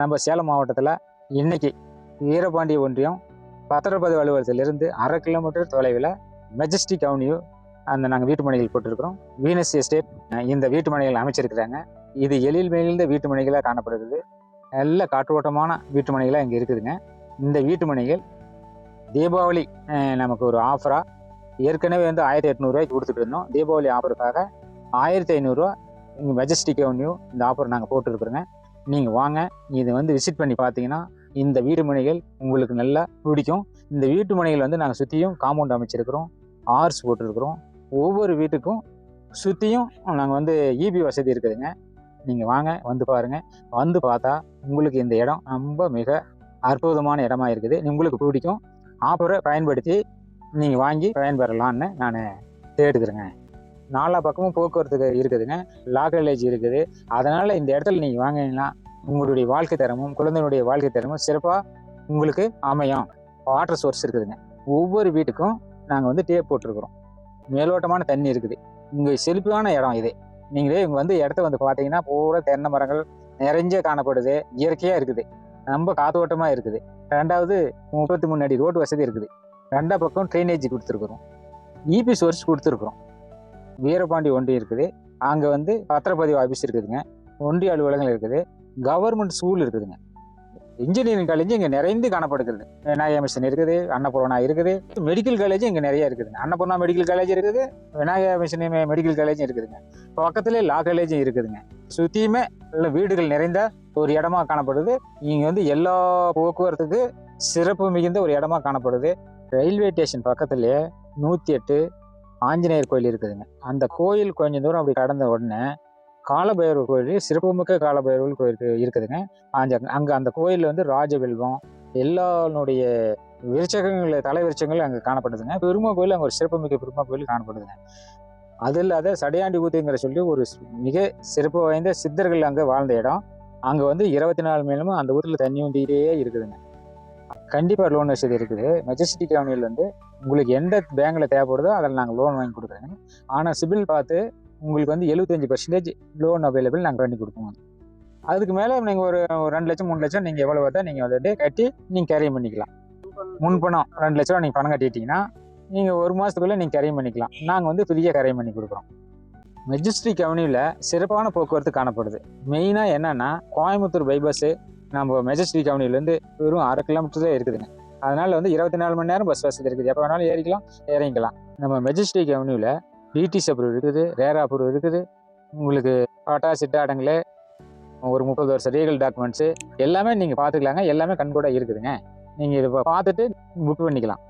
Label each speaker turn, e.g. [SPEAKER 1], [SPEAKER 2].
[SPEAKER 1] நம்ம சேலம் மாவட்டத்தில் இன்னைக்கு வீரபாண்டி ஒன்றியம் பத்திரப்பதிவு அலுவலகத்திலிருந்து அரை கிலோமீட்டர் தொலைவில் மெஜஸ்டிக் அவென்யூ அந்த நாங்கள் வீட்டு மனைகள் போட்டிருக்கிறோம். வீனஸ் எஸ்டேட் இந்த வீட்டு மனைகள் அமைச்சிருக்கிறாங்க. இது எழில் மேலிருந்த வீட்டு மனைகளாக காணப்படுகிறது. நல்ல காற்றோட்டமான வீட்டு மனைகளாக இங்கே இருக்குதுங்க. இந்த வீட்டு மனைகள் தீபாவளி நமக்கு ஒரு ஆஃபராக ஏற்கனவே வந்து ஆயிரத்தி எட்நூறுவாய்க்கு கொடுத்துட்டு இருந்தோம். தீபாவளி ஆஃபருக்காக ஆயிரத்தி ஐநூறுரூவா இங்கே மெஜஸ்டிக் அவென்யூ இந்த ஆஃபர் நாங்கள் போட்டுருக்குறோங்க. நீங்கள் வாங்க. இது வந்து விசிட் பண்ணி பார்த்தீங்கன்னா இந்த வீட்டு மனைகள் உங்களுக்கு நல்லா பிடிக்கும். இந்த வீட்டு மனைகள் வந்து நாங்கள் சுற்றியும் காம்பவுண்ட் அமைச்சிருக்கிறோம். ஆர்ஸ் போட்டிருக்கிறோம். ஒவ்வொரு வீட்டுக்கும் சுற்றியும் நாங்கள் வந்து இபி வசதி இருக்குதுங்க. நீங்கள் வாங்க வந்து பாருங்கள் வந்து பார்த்தா உங்களுக்கு இந்த இடம் ரொம்ப மிக அற்புதமான இடமா இருக்குது. உங்களுக்கு பிடிக்கும். ஆஃபரை பயன்படுத்தி நீங்கள் வாங்கி பயன்பெறலான்னு நான் தேடுக்கிறேங்க நாலா பக்கமும் போக்குவரத்து இருக்குதுங்க. லா காலேஜ் இருக்குது. அதனால் இந்த இடத்துல நீங்கள் வாங்கினீங்கன்னா உங்களுடைய வாழ்க்கை தரமும் குழந்தைகளுடைய வாழ்க்கை தரமும் சிறப்பாக உங்களுக்கு அமையும். வாட்டர் சோர்ஸ் இருக்குதுங்க. ஒவ்வொரு வீட்டுக்கும் நாங்கள் வந்து டேப் போட்டிருக்கிறோம். மேலோட்டமான தண்ணி இருக்குது. இங்கே செழிப்பான இடம் இது. நீங்களே இங்கே வந்து இடத்த வந்து பார்த்தீங்கன்னா பூரா தென்னை மரங்கள் நிறைஞ்ச காணப்படுது. இயற்கையாக இருக்குது. ரொம்ப காத்தோட்டமாக இருக்குது. ரெண்டாவது முப்பத்தி மூணு அடி ரோடு வசதி இருக்குது. ரெண்டா பக்கம் ட்ரைனேஜ் கொடுத்துருக்குறோம். இபி சோர்ஸ் கொடுத்துருக்குறோம். வீரபாண்டி ஒன்றியம் இருக்குது. அங்கே வந்து பத்திரப்பதிவு ஆஃபீஸ் இருக்குதுங்க. ஒன்றிய அலுவலகங்கள் இருக்குது. கவர்மெண்ட் ஸ்கூல் இருக்குதுங்க. இன்ஜினியரிங் காலேஜ் இங்கே நிறைந்து காணப்படுகிறது. விநாயகா மிஷன் இருக்குது அன்னபூர்ணா இருக்குது மெடிக்கல் காலேஜ் இங்கே நிறைய இருக்குதுங்க. அன்னபூர்ணா மெடிக்கல் காலேஜ் இருக்குது விநாயகா மிஷன் மெடிக்கல் காலேஜும் இருக்குதுங்க. பக்கத்துலேயே லா காலேஜும் இருக்குதுங்க. சுற்றியுமே நல்ல வீடுகள் நிறைந்த ஒரு இடமா காணப்படுது. இங்கே வந்து எல்லா போக்குவரத்துக்கு சிறப்பு மிகுந்த ஒரு இடமா காணப்படுது. ரயில்வே ஸ்டேஷன் பக்கத்துலேயே நூற்றி எட்டு ஆஞ்சநேயர் கோயில் இருக்குதுங்க. அந்த கோயில் கொஞ்சம் தூரம் அப்படி கடந்த உடனே காலபைரவர் கோயில் சிறப்புமிக்க காலபைரவர் கோயில் இருக்குதுங்க. அந்த அங்கே அந்த கோயிலில் வந்து ராஜவெல்வம் எல்லாருடைய விருச்சகங்கள் தலை விருச்சங்கள் அங்கே காணப்படுதுங்க. பெருமா கோயில் அங்கே ஒரு சிறப்புமிக்க பெருமா கோயில் காணப்படுதுங்க. அது இல்லாத சடையாண்டி ஊத்துங்கிற சொல்லி ஒரு மிக சிறப்பு வாய்ந்த சித்தர்கள் அங்கே வாழ்ந்த இடம். அங்கே வந்து இருபத்தி நாலு மேலும் அந்த ஊரில் தண்ணி வண்டிகிட்டே இருக்குதுங்க. கண்டிப்பாக லோன் வசதி இருக்குது. மெஜஸ்டிக் அவனியில் வந்து உங்களுக்கு எந்த பேங்கில் தேவைப்படுதோ அதில் நாங்கள் லோன் வாங்கி கொடுக்குறோங்க. ஆனால் சிபில் பார்த்து உங்களுக்கு வந்து எழுபத்தஞ்சி பர்சன்டேஜ் லோன் அவைலபிள் நாங்கள் பண்ணி கொடுப்போம். அதுக்கு மேலே நீங்கள் ஒரு ரெண்டு லட்சம் மூணு லட்சம் நீங்கள் எவ்வளோ வருதோ நீங்கள் வந்துட்டு கட்டி நீங்கள் கேரியம் பண்ணிக்கலாம். முன் பணம் ரெண்டு லட்ச ரூபா நீங்கள் பணம் கட்டிட்டீங்கன்னா நீங்கள் ஒரு மாதத்துக்குள்ளே நீங்கள் கரையம் பண்ணிக்கலாம். நாங்கள் வந்து ஃப்ரீயாக கரையும் பண்ணி கொடுக்குறோம். மெஜிஸ்ட்ரிக் அவனியில் சிறப்பான போக்குவரத்து காணப்படுது. மெயினாக என்னென்னா கோயம்புத்தூர் பைபாஸு நம்ம மெஜஸ்டிக் அவனிலேருந்து வெறும் அரை கிலோமீட்டர் தான் இருக்குதுங்க. அதனால் வந்து இருபத்தி நாலு மணி நேரம் பஸ் வசதி இருக்குது. எப்போ வேணாலும் ஏறிக்கலாம் இறங்கிக்கலாம். நம்ம மெஜஸ்டிக் அவனியில் பிடிஸ் அப்ரூவ் இருக்குது ரேரா அப்ரூவ் இருக்குது. உங்களுக்கு டாட்டா சிட்டாடங்களே ஒரு முப்பது வருஷம் லீகல் டாக்குமெண்ட்ஸு எல்லாமே நீங்கள் பார்த்துக்கலாங்க. எல்லாமே கண்கூட இருக்குதுங்க. நீங்கள் இதை பார்த்துட்டு புக் பண்ணிக்கலாம்.